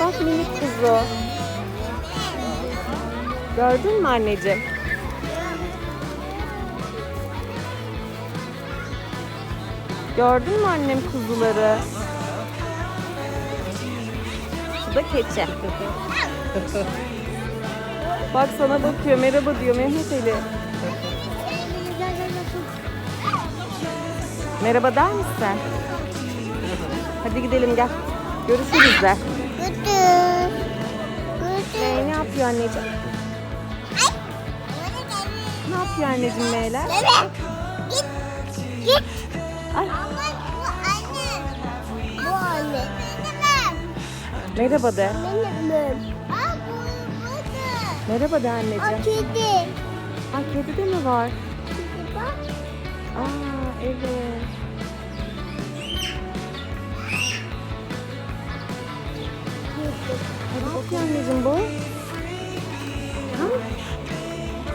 Bak minik kuzu. Gördün mü anneciğim? Gördün mü annem kuzuları? Şu da keçi. Bak sana bakıyor, merhaba diyor Mehmet Ali. Merhaba der misin? Hadi gidelim gel. Görüşürüz de. Götür. Ee, ne yapıyor anneciğim? Ne yapıyor anneciğim Meyler? Bebe. Git. Git. Ay, bu anne. Merhaba de. Benim. Aa bu bu Merhaba de anneciğim. kedi. Aa, kedi de mi var? Bak. Aa, evet. Ne yapıyor anneciğim bu? Ha?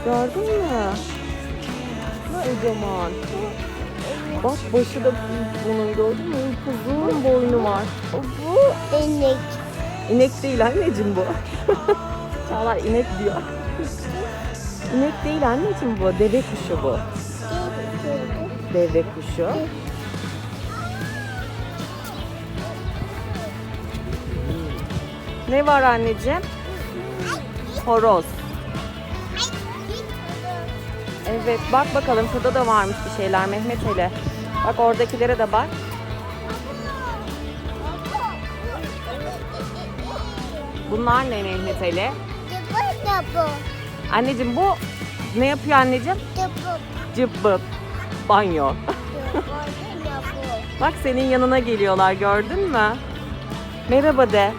Gördün mü? Kocaman. Bak başı da bunun gördün mü? Uzun boynu var. Bu inek. İnek değil anneciğim bu. Çağlar inek diyor. İnek değil anneciğim bu. Deve kuşu bu. Deve kuşu. Ne var anneciğim? Horoz. Evet bak bakalım şurada da varmış bir şeyler Mehmet Ali. Bak oradakilere de bak. Bunlar ne Mehmet Ali? Anneciğim bu ne yapıyor anneciğim? Cıbbıp. Banyo. Bak senin yanına geliyorlar gördün mü? Merhaba de.